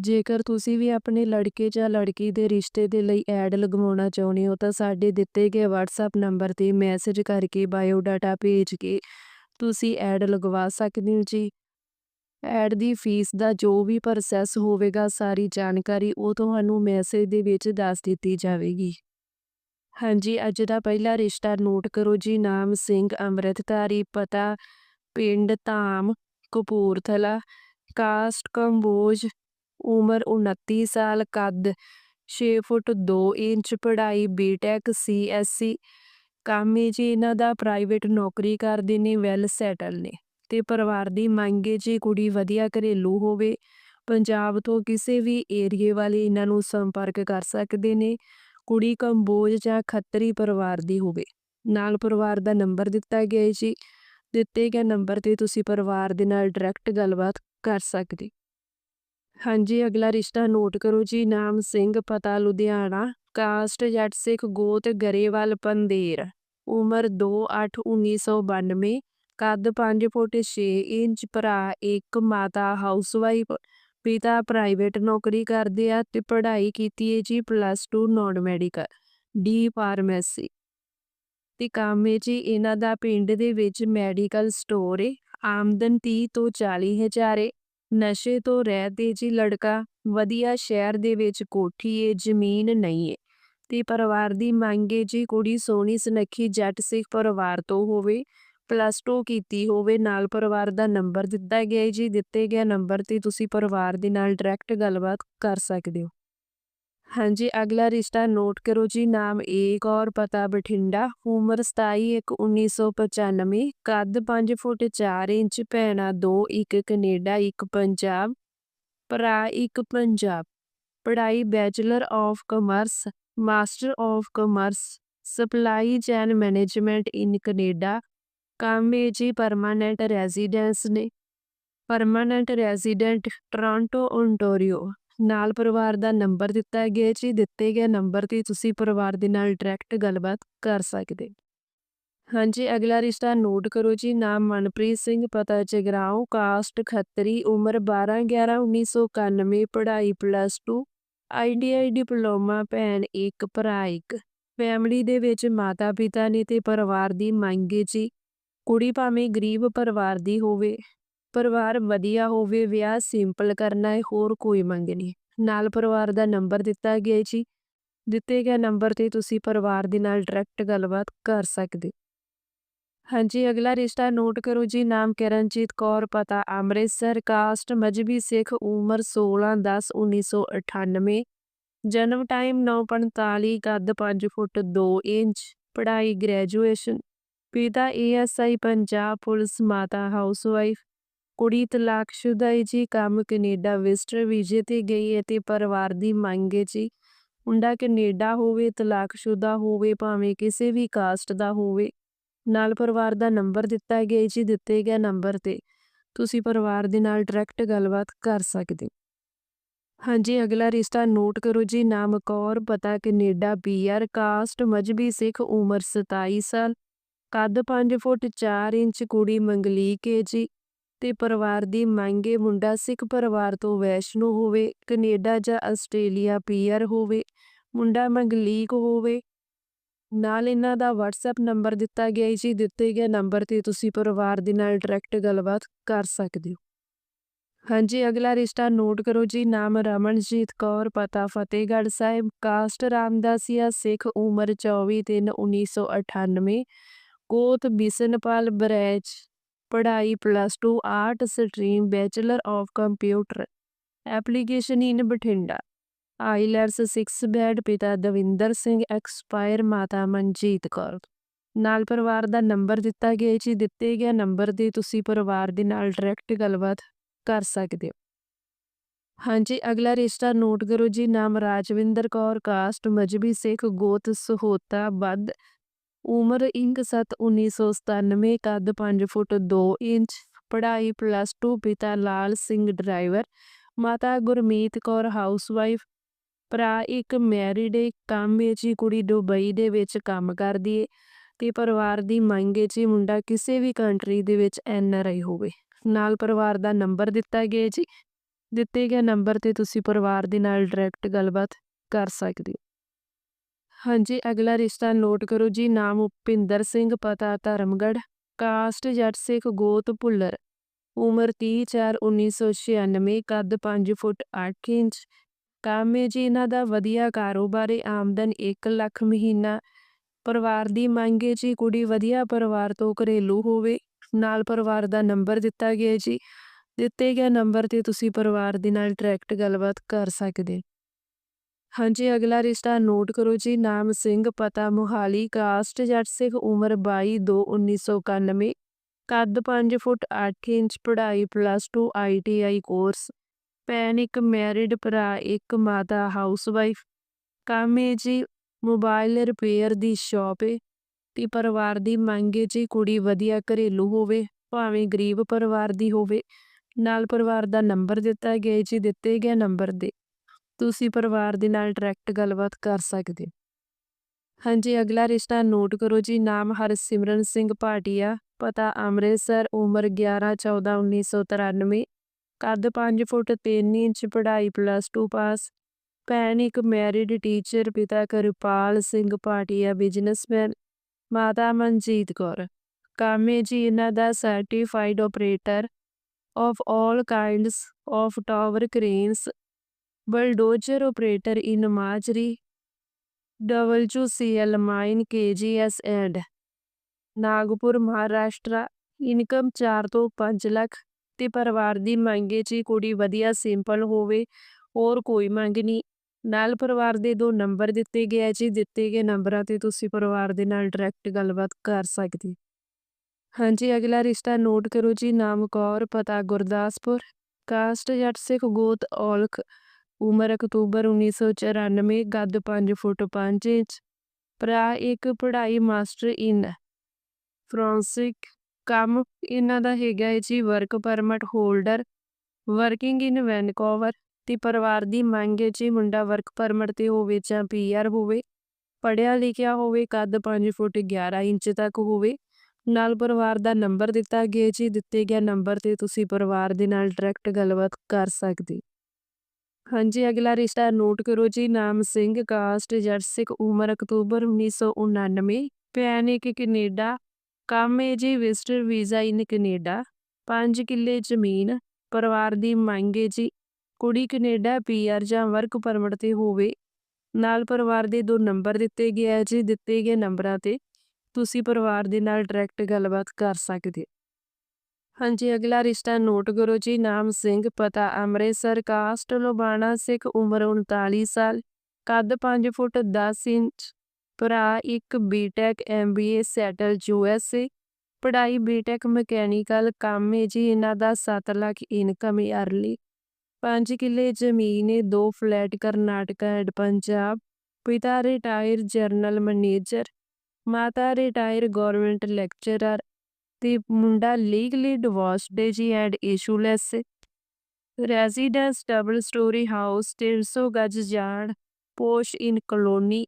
ਜੇਕਰ ਤੁਸੀਂ ਵੀ ਆਪਣੇ ਲੜਕੇ ਜਾਂ ਲੜਕੀ ਦੇ ਰਿਸ਼ਤੇ ਦੇ ਲਈ ਐਡ ਲਗਵਾਉਣਾ ਚਾਹੁੰਦੇ ਹੋ, ਤਾਂ ਸਾਡੇ ਦਿੱਤੇ ਗਏ WhatsApp ਨੰਬਰ ਤੇ ਮੈਸੇਜ ਕਰਕੇ ਬਾਇਓਡਾਟਾ ਭੇਜ ਕੇ ਤੁਸੀਂ ਐਡ ਲਗਵਾ ਸਕਦੇ ਹੋ ਜੀ। ਐਡ ਦੀ ਫੀਸ ਦਾ ਜੋ ਵੀ ਪ੍ਰੋਸੈਸ ਹੋਵੇਗਾ, ਸਾਰੀ ਜਾਣਕਾਰੀ ਉਹ ਤੁਹਾਨੂੰ ਮੈਸੇਜ ਦੇ ਵਿੱਚ ਦੱਸ ਦਿੱਤੀ ਜਾਵੇਗੀ। ਹਾਂਜੀ, ਅੱਜ ਦਾ ਪਹਿਲਾ ਰਿਸ਼ਤਾ ਨੋਟ ਕਰੋ ਜੀ, ਨਾਮ ਸਿੰਘ ਅੰਮ੍ਰਿਤਧਾਰੀ, ਪਤਾ ਪਿੰਡ ਧਾਮ, ਕਪੂਰਥਲਾ, ਕਾਸਟ, ਕੰਬੋਜ ਉਮਰ 29 ਸਾਲ, ਕੱਦ 6 ਫੁੱਟ 2 ਇੰਚ, ਪੜ੍ਹਾਈ ਬੀਟੈਕ ਸੀਐਸਸੀ ਕੰਮ ਹੈ ਜੀ ਇਹਨਾਂ ਦਾ ਪ੍ਰਾਈਵੇਟ ਨੌਕਰੀ ਕਰਦੇ ਨੇ ਵੈਲ ਸੈਟਲ ਨੇ ਤੇ ਪਰਿਵਾਰ ਦੀ ਮੰਗ ਹੈ ਜੀ ਕੁੜੀ ਵਧੀਆ ਘਰੇਲੂ ਹੋਵੇ, ਪੰਜਾਬ ਤੋਂ ਕਿਸੇ ਵੀ ਏਰੀਏ ਵਾਲੇ ਇਹਨਾਂ ਨੂੰ ਸੰਪਰਕ ਕਰ ਸਕਦੇ ਨੇ, ਕੁੜੀ ਕੰਬੋਜ ਜਾਂ ਖੱਤਰੀ ਪਰਿਵਾਰ ਦੀ ਹੋਵੇ। ਨਾਲ ਪਰਿਵਾਰ ਦਾ ਨੰਬਰ ਦਿੱਤਾ ਗਿਆ ਹੈ ਜੀ, ਦਿੱਤੇ ਗਏ ਨੰਬਰ ਤੇ ਤੁਸੀਂ ਪਰਿਵਾਰ ਦੇ ਨਾਲ ਡਾਇਰੈਕਟ ਗੱਲਬਾਤ ਕਰ ਸਕਦੇ। ਹਾਂਜੀ, ਅਗਲਾ ਰਿਸ਼ਤਾ ਨੋਟ ਕਰੋ ਜੀ, ਨਾਮ ਸਿੰਘ, ਪਤਾ ਲੁਧਿਆਣਾ, ਕਾਸਟ, ਜੱਟ ਸਿੱਖ, ਗੋਤ, ਗਰੇਵਾਲ, ਪੰਦੇਰ। ਉਮਰ 2/8/1992 ਕੱਦ 5 ਫੁੱਟ 6 ਇੰਚ, ਭਰਾ ਇੱਕ, ਮਾਤਾ ਹਾਊਸਵਾਈਫ, ਪਿਤਾ ਪ੍ਰਾਈਵੇਟ ਨੌਕਰੀ ਕਰਦੇ ਆ ਤੇ ਪੜ੍ਹਾਈ ਕੀਤੀ ਹੈ ਜੀ plus 2 non medical, D pharmacy. ਤੇ ਕੰਮ ਹੈ ਜੀ ਇਹਨਾਂ ਦਾ ਪਿੰਡ ਦੇ ਵਿੱਚ ਮੈਡੀਕਲ ਸਟੋਰ ਹੈ ਆਮਦਨ 30 ਤੋਂ 40 ਹਜ਼ਾਰ ਹੈ ਨਸ਼ੇ ਤੋਂ ਰਹਿਤੇ ਜੀ ਲੜਕਾ, ਵਧੀਆ ਸ਼ਹਿਰ ਦੇ ਵਿੱਚ ਕੋਠੀ ਏ, ਜ਼ਮੀਨ ਨਹੀਂ ਏ। ਤੇ ਪਰਿਵਾਰ ਦੀ ਮੰਗ ਏ ਜੀ ਕੁੜੀ ਸੋਹਣੀ ਸੁਨੱਖੀ, ਜੱਟ ਸਿੱਖ ਪਰਿਵਾਰ ਤੋਂ ਹੋਵੇ ਪਲੱਸ 2 ਕੀਤੀ ਹੋਵੇ, ਨਾਲ ਪਰਿਵਾਰ ਦਾ ਨੰਬਰ ਦਿੱਤਾ ਗਿਆ ਏ ਜੀ, ਦਿੱਤੇ ਗਿਆ ਨੰਬਰ ਤੇ ਤੁਸੀਂ ਪਰਿਵਾਰ ਦੇ ਨਾਲ ਡਾਇਰੈਕਟ ਗੱਲਬਾਤ ਕਰ ਸਕਦੇ ਹੋ। ਹਾਂਜੀ, ਅਗਲਾ ਰਿਸ਼ਤਾ ਨੋਟ ਕਰੋ ਜੀ, ਨਾਮ ਏਕ ਔਰ ਪਤਾ ਬਠਿੰਡਾ, ਉਮਰ 27/1/1995 ਕੱਦ 5 ਫੁੱਟ 4 ਇੰਚ, ਭੈਣਾ 2 ਇੱਕ ਕੈਨੇਡਾ, ਇੱਕ ਪੰਜਾਬ, ਭਰਾ ਇੱਕ ਪੰਜਾਬ, ਪੜ੍ਹਾਈ bachelor of commerce, master of commerce, supply chain management in Canada, ਕੰਮ ਹੈ ਜੀ ਪਰਮਾਨੈਂਟ ਰੈਜ਼ੀਡੈਂਸ ਨੇ ਪਰਮਾਨੈਂਟ ਰੈਜ਼ੀਡੈਂਟ ਟੋਰਾਂਟੋ ਓਨਟਾਰੀਓ ਨਾਲ ਪਰਿਵਾਰ ਦਾ ਨੰਬਰ ਦਿੱਤਾ ਗਿਆ ਜੀ, ਦਿੱਤੇ ਗਏ ਨੰਬਰ ਤੇ ਤੁਸੀਂ ਪਰਿਵਾਰ ਦੇ ਨਾਲ ਡਾਇਰੈਕਟ ਗੱਲਬਾਤ ਕਰ ਸਕਦੇ ਹਾਂਜੀ, ਅਗਲਾ ਰਿਸ਼ਤਾ ਨੋਟ ਕਰੋ ਜੀ, ਨਾਮ ਮਨਪ੍ਰੀਤ ਸਿੰਘ, ਪਤਾ ਜਗਰਾਉਂ ਕਾਸਟ ਖੱਤਰੀ, ਉਮਰ 12 11 1991 ਪੜ੍ਹਾਈ ਪਲੱਸ 2 ਆਈਡੀਆਈ ਡਿਪਲੋਮਾ ਭੈਣ ਇੱਕ, ਭਰਾ ਇੱਕ। ਫੈਮਿਲੀ ਦੇ ਵਿੱਚ ਮਾਤਾ ਪਿਤਾ ਨੇ ਤੇ ਪਰਿਵਾਰ ਦੀ ਮੰਗ ਜੀ। ਕੁੜੀ ਭਾਵੇਂ ਗਰੀਬ ਪਰਿਵਾਰ ਦੀ ਹੋਵੇ। ਪਰਿਵਾਰ ਵਧੀਆ ਹੋਵੇ, ਵਿਆਹ ਸਿੰਪਲ ਕਰਨਾ ਹੈ, ਹੋਰ ਕੋਈ ਮੰਗ ਨਹੀਂ। ਨਾਲ ਪਰਿਵਾਰ ਦਾ ਨੰਬਰ ਦਿੱਤਾ ਗਿਆ ਜੀ। ਦਿੱਤੇ ਗਏ ਨੰਬਰ ਤੇ ਤੁਸੀਂ ਪਰਿਵਾਰ ਦੇ ਨਾਲ ਡਾਇਰੈਕਟ ਗੱਲਬਾਤ ਕਰ ਸਕਦੇ ਹਾਂਜੀ, ਅਗਲਾ ਰਿਸ਼ਤਾ ਨੋਟ ਕਰੋ ਜੀ। ਨਾਮ ਕਰਨਜੀਤ ਕੌਰ, ਪਤਾ ਅੰਮ੍ਰਿਤਸਰ ਕਾਸਟ ਮਜਬੀ ਸਿੱਖ, ਉਮਰ 16 10 1998 ਜਨਮ ਟਾਈਮ 9:45 ਕੱਦ 5 ਫੁੱਟ 2 ਇੰਚ, ਪੜ੍ਹਾਈ ਗ੍ਰੈਜੂਏਸ਼ਨ ਪਿਤਾ ਏਐਸਆਈ ਪੰਜਾਬ ਪੁਲਿਸ, ਮਾਤਾ ਹਾਊਸਵਾਈਫ ਕੁੜੀ ਤਲਾਕਸ਼ੁਦਾ ਹੈ ਜੀ ਕੰਮ ਕੈਨੇਡਾ ਵਿਜ਼ਟਰ ਵੀਜ਼ੇ ਤੇ ਗਈ ਹੈ ਤੇ ਪਰਿਵਾਰ ਦੀ ਮੰਗ ਹੈ ਜੀ। ਮੁੰਡਾ ਕੈਨੇਡਾ ਹੋਵੇ, ਤਲਾਕਸ਼ੁਦਾ ਹੋਵੇ, ਭਾਵੇਂ ਕਿਸੇ ਵੀ ਕਾਸਟ ਦਾ ਹੋਵੇ, ਨਾਲ ਪਰਿਵਾਰ ਦਾ ਨੰਬਰ ਦਿੱਤਾ ਗਿਆ ਜੀ, ਦਿੱਤੇ ਗਏ ਨੰਬਰ ਤੇ। ਤੁਸੀਂ ਪਰਿਵਾਰ ਦੇ ਨਾਲ ਡਾਇਰੈਕਟ ਗੱਲਬਾਤ ਕਰ ਸਕਦੇ ਹਾਂਜੀ, ਅਗਲਾ ਰਿਸ਼ਤਾ ਨੋਟ ਕਰੋ ਜੀ, ਨਾਮ ਕੌਰ, ਪਤਾ Canada PR caste, Mazhabi Sikh, ਉਮਰ 27 ਸਾਲ, ਕੱਦ 5 ਫੁੱਟ 4 ਇੰਚ, ਕੁੜੀ ਮੰਗਲੀਕ ਹੈ ਜੀ। ਤੇ ਪਰਿਵਾਰ ਦੀ ਮੰਗੇ ਮੁੰਡਾ ਸਿੱਖ ਪਰਿਵਾਰ ਤੋਂ ਵੈਸ਼ਨੂ ਹੋਵੇ, ਕੈਨੇਡਾ ਜਾਂ ਆਸਟ੍ਰੇਲੀਆ ਪੀਆਰ ਹੋਵੇ, ਮੁੰਡਾ ਮੰਗਲੀਕ ਹੋਵੇ। ਨਾਲ ਇਹਨਾਂ ਦਾ WhatsApp ਨੰਬਰ ਦਿੱਤਾ ਗਿਆ ਹੈ ਜੀ, ਦਿੱਤੇ ਗਏ ਨੰਬਰ ਤੇ ਤੁਸੀਂ ਪਰਿਵਾਰ ਦੇ ਨਾਲ ਡਾਇਰੈਕਟ ਗੱਲਬਾਤ ਕਰ ਸਕਦੇ ਹੋ। ਹਾਂਜੀ, ਅਗਲਾ ਰਿਸ਼ਤਾ ਨੋਟ ਕਰੋ ਜੀ, ਨਾਮ ਰਮਨਜੀਤ ਕੌਰ, ਪਤਾ ਫਤਿਹਗੜ੍ਹ ਸਾਹਿਬ, ਕਾਸਟ ਰਾਮਦਾਸੀਆ, ਸਿੱਖ ਉਮਰ 24 3 1998 ਕੋਤ ਬਿਸਨਪਾਲ ਬਰੈਚ। ਪੜ੍ਹਾਈ plus 2 art stream bachelor of computer application in Bathinda IELTS 6 band ਪਿਤਾ ਦਵਿੰਦਰ ਸਿੰਘ ਐਕਸਪਾਇਰ ਮਾਤਾ ਮਨਜੀਤ ਕੌਰ ਨਾਲ ਪਰਿਵਾਰ ਦਾ ਨੰਬਰ ਦਿੱਤਾ ਗਿਆ ਜੀ ਦਿੱਤੇ ਗਿਆ ਨੰਬਰ ਦੇ ਤੁਸੀਂ ਪਰਿਵਾਰ ਦੇ ਨਾਲ ਡਾਇਰੈਕਟ ਗੱਲਬਾਤ ਕਰ ਸਕਦੇ ਹੋ ਹਾਂਜੀ ਅਗਲਾ ਰਿਸ਼ਤਾ ਨੋਟ ਕਰੋ ਜੀ ਨਾਮ ਰਾਜਵਿੰਦਰ ਕੌਰ ਕਾਸਟ ਮਜਬੀ ਸਿੱਖ ਗੋਤ ਸਹੋਤਾ ਬੱਧ ਉਮਰ ਇੰਕ ਸੱਤ 1997 ਕੱਦ 5 ਫੁੱਟ 2 ਇੰਚ, ਪੜ੍ਹਾਈ ਪਲੱਸ 2 ਪਿਤਾ ਲਾਲ ਸਿੰਘ ਡਰਾਈਵਰ ਮਾਤਾ ਗੁਰਮੀਤ ਕੌਰ ਹਾਊਸਵਾਈਫ ਭਰਾ ਇੱਕ ਮੈਰਿਡ ਏ, ਕੰਮ ਏ ਜੀ ਕੁੜੀ ਦੁਬਈ ਦੇ ਵਿੱਚ ਕੰਮ ਕਰਦੀ ਏ ਤੇ ਪਰਿਵਾਰ ਦੀ ਮੰਗ ਏ ਜੀ ਮੁੰਡਾ ਕਿਸੇ ਵੀ ਕੰਟਰੀ ਦੇ ਵਿੱਚ ਐਨ ਆਰ ਆਈ ਹੋਵੇ। ਨਾਲ ਪਰਿਵਾਰ ਦਾ ਨੰਬਰ ਦਿੱਤਾ ਗਿਆ ਜੀ। ਦਿੱਤੇ ਗਏ ਨੰਬਰ ਤੇ ਤੁਸੀਂ ਪਰਿਵਾਰ ਦੇ ਨਾਲ ਡਾਇਰੈਕਟ ਗੱਲਬਾਤ ਕਰ ਸਕਦੇ ਹੋ। ਹਾਂਜੀ, ਅਗਲਾ ਰਿਸ਼ਤਾ ਨੋਟ ਕਰੋ ਜੀ, ਨਾਮ ਉਪਿੰਦਰ ਸਿੰਘ, ਪਤਾ ਧਰਮਗੜ੍ਹ, ਕਾਸਟ ਜੱਟ ਸਿੱਖ ਗੋਤ ਭੁੱਲਰ, ਉਮਰ 30 4 1996 ਕੱਦ 5 ਫੁੱਟ 8 ਇੰਚ, ਕੰਮ ਹੈ ਜੀ, ਇਹਨਾਂ ਦਾ ਵਧੀਆ ਕਾਰੋਬਾਰ ਹੈ ਆਮਦਨ 1 ਲੱਖ ਮਹੀਨਾ, ਪਰਿਵਾਰ ਦੀ ਮੰਗ ਹੈ ਜੀ, ਕੁੜੀ ਵਧੀਆ ਪਰਿਵਾਰ ਤੋਂ ਘਰੇਲੂ ਹੋਵੇ, ਨਾਲ ਪਰਿਵਾਰ ਦਾ ਨੰਬਰ ਦਿੱਤਾ ਗਿਆ ਜੀ, ਦਿੱਤੇ ਗਏ ਨੰਬਰ ਤੇ ਤੁਸੀਂ ਪਰਿਵਾਰ ਦੇ ਨਾਲ ਡਾਇਰੈਕਟ ਗੱਲਬਾਤ ਕਰ ਸਕਦੇ ਹਾਂਜੀ, ਅਗਲਾ ਰਿਸ਼ਤਾ ਨੋਟ ਕਰੋ ਜੀ, ਨਾਮ ਸਿੰਘ, ਪਤਾ ਮੁਹਾਲੀ, ਕਾਸਟ ਜੱਟ ਸਿੱਖ, ਉਮਰ 22 2 1991 ਕੱਦ 5 ਫੁੱਟ 8 ਇੰਚ, ਪੜ੍ਹਾਈ ਪਲੱਸ 2 ਆਈਟੀਆਈ ਕੋਰਸ ਭੈਣ ਇੱਕ ਮੈਰਿਡ ਭਰਾ, ਇੱਕ ਮਾਤਾ ਹਾਊਸਵਾਈਫ ਕੰਮ ਹੈ ਜੀ ਮੋਬਾਈਲ ਰਿਪੇਅਰ ਦੀ ਸ਼ਾਪ ਹੈ ਤੇ ਪਰਿਵਾਰ ਦੀ ਮੰਗ ਹੈ ਜੀ, ਕੁੜੀ ਵਧੀਆ ਘਰੇਲੂ ਹੋਵੇ, ਭਾਵੇਂ ਗਰੀਬ ਪਰਿਵਾਰ ਦੀ ਹੋਵੇ। ਨਾਲ ਪਰਿਵਾਰ ਦਾ ਨੰਬਰ ਦਿੱਤਾ ਗਿਆ ਜੀ, ਦਿੱਤੇ ਗਏ ਨੰਬਰ ਦੇ। ਤੁਸੀਂ ਪਰਿਵਾਰ ਦੇ ਨਾਲ ਡਾਇਰੈਕਟ ਗੱਲਬਾਤ ਕਰ ਸਕਦੇ ਹੋ। ਹਾਂਜੀ, ਅਗਲਾ ਰਿਸ਼ਤਾ ਨੋਟ ਕਰੋ ਜੀ, ਨਾਮ ਹਰਸਿਮਰਨ ਸਿੰਘ ਭਾਟੀਆ, ਪਤਾ ਅੰਮ੍ਰਿਤਸਰ, ਉਮਰ 11 14 1993 ਕੱਦ 5 ਫੁੱਟ 3 ਇੰਚ, ਪੜ੍ਹਾਈ ਪਲੱਸ 2 ਪਾਸ ਭੈਣ ਇੱਕ ਮੈਰਿਡ ਟੀਚਰ ਪਿਤਾ ਕਿਰਪਾਲ ਸਿੰਘ ਭਾਟੀਆ ਬਿਜ਼ਨਸਮੈਨ ਮਾਤਾ ਮਨਜੀਤ ਕੌਰ ਕਾਮੇ ਜੀ ਇਹਨਾਂ ਦਾ certified operator of all kinds of tower cranes bulldozer operator in Majri WCL mine KGS and Nagpur, Maharashtra, income 4 ਤੋਂ 5 ਲੱਖ ਤੇ ਪਰਿਵਾਰ ਦੀ ਮੰਗ ਜੀ ਕੁੜੀ ਵਧੀਆ ਸਿੰਪਲ ਹੋਵੇ, ਹੋਰ ਕੋਈ ਮੰਗ ਨਹੀਂ। ਨਾਲ ਪਰਿਵਾਰ ਦੇ ਦੋ ਨੰਬਰ ਦਿੱਤੇ ਗਏ ਹੈ ਜੀ, ਦਿੱਤੇ ਗਏ ਨੰਬਰਾਂ ਤੇ ਤੁਸੀਂ ਪਰਿਵਾਰ ਦੇ ਨਾਲ ਡਾਇਰੈਕਟ ਗੱਲਬਾਤ ਕਰ ਸਕਦੇ ਹਾਂਜੀ, ਅਗਲਾ ਰਿਸ਼ਤਾ ਨੋਟ ਕਰੋ ਜੀ, ਨਾਮ ਕੌਰ, ਪਤਾ ਗੁਰਦਾਸਪੁਰ, ਕਾਸਟ ਜੱਟ ਸਿੱਖ ਗੋਤ ਔਲਖ ਉਮਰ ਅਕਤੂਬਰ 1994 ਕੱਦ 5 ਫੁੱਟ 5 ਇੰਚ, ਭਰਾ ਇੱਕ, ਪੜ੍ਹਾਈ ਮਾਸਟਰ ਇਨ ਫਰਾਂਸਿਕ ਕੰਮ। ਇਹਨਾਂ ਦਾ ਹੈਗਾ ਹੈ ਜੀ work permit holder working in Vancouver ਤੇ ਪਰਿਵਾਰ ਦੀ ਮੰਗ ਹੈ ਜੀ ਮੁੰਡਾ ਵਰਕ ਪਰਮਿਟ ਤੇ ਹੋਵੇ ਜਾਂ ਪੀਆਰ ਹੋਵੇ ਪੜਿਆ ਲਿਖਿਆ ਹੋਵੇ ਕੱਦ 5 ਫੁੱਟ 11 ਇੰਚ ਤੱਕ ਹੋਵੇ। ਨਾਲ ਪਰਿਵਾਰ ਦਾ ਨੰਬਰ ਦਿੱਤਾ ਗਿਆ ਜੀ, ਦਿੱਤੇ ਗਿਆ ਨੰਬਰ ਤੇ ਤੁਸੀਂ ਪਰਿਵਾਰ ਦੇ ਨਾਲ ਡਾਇਰੈਕਟ ਗੱਲਬਾਤ ਕਰ ਸਕਦੇ ਹਾਂਜੀ, ਅਗਲਾ ਰਿਸ਼ਤਾ ਨੋਟ ਕਰੋ ਜੀ, ਨਾਮ ਸਿੰਘ, ਕਾਸਟ ਜਰਸਿਕ ਉਮਰ, ਅਕਤੂਬਰ 1999 ਭੈਣ ਇੱਕ ਕੈਨੇਡਾ, ਕੰਮ ਹੈ ਜੀ ਵਿਜ਼ਟਰ ਵੀਜ਼ਾ ਇਨ ਕੈਨੇਡਾ। 5 ਕਿੱਲੇ ਜ਼ਮੀਨ, ਪਰਿਵਾਰ ਦੀ ਮੰਗ ਹੈ ਜੀ, ਕੁੜੀ ਕੈਨੇਡਾ, ਪੀਆਰ ਜਾਂ ਵਰਕ ਪਰਮਿਟ ਤੇ ਹੋਵੇ। ਨਾਲ ਪਰਿਵਾਰ ਦੇ ਦੋ ਨੰਬਰ ਦਿੱਤੇ ਗਏ ਹੈ ਜੀ, ਦਿੱਤੇ ਗਏ ਨੰਬਰਾਂ ਤੇ ਤੁਸੀਂ ਪਰਿਵਾਰ ਦੇ ਨਾਲ ਡਾਇਰੈਕਟ ਗੱਲਬਾਤ ਕਰ ਸਕਦੇ ਹਾਂਜੀ, ਅਗਲਾ ਰਿਸ਼ਤਾ ਨੋਟ ਕਰੋ ਜੀ, ਨਾਮ ਸਿੰਘ, ਪਤਾ ਅੰਮ੍ਰਿਤਸਰ, ਕਾਸਟ ਲੋਬਾਣਾ ਸਿੱਖ ਉਮਰ 39 ਸਾਲ, ਕੱਦ 5 ਫੁੱਟ 10 ਇੰਚ, ਭਰਾ ਇੱਕ ਬੀਟੈਕ ਐਮਬੀਏ ਸੈਟਲ ਯੂਐਸਏ ਪੜ੍ਹਾਈ ਬੀਟੈਕ ਮਕੈਨੀਕਲ, ਕੰਮ ਹੈ ਜੀ ਇਹਨਾਂ ਦਾ 7 ਲੱਖ ਇਨਕਮ ਈਅਰਲੀ 5 ਕਿੱਲੇ ਜ਼ਮੀਨ ਹੈ ਦੋ ਫਲੈਟ ਕਰਨਾਟਕਾ ਐਂਡ ਪੰਜਾਬ, ਪਿਤਾ ਰਿਟਾਇਰ ਜਰਨਲ ਮੈਨੇਜਰ ਮਾਤਾ ਰਿਟਾਇਰ ਗਵਰਨਮੈਂਟ ਲੈਕਚਰਰ ਤੇ ਮੁੰਡਾ ਲੀਗਲੀ ਡਿਵੋਰਸਡ ਹੈ ਜੀ and issueless residence double storey house 300 ਗਜ ਜਾੜ ਪੋਸ਼ ਇਨ ਕਲੋਨੀ,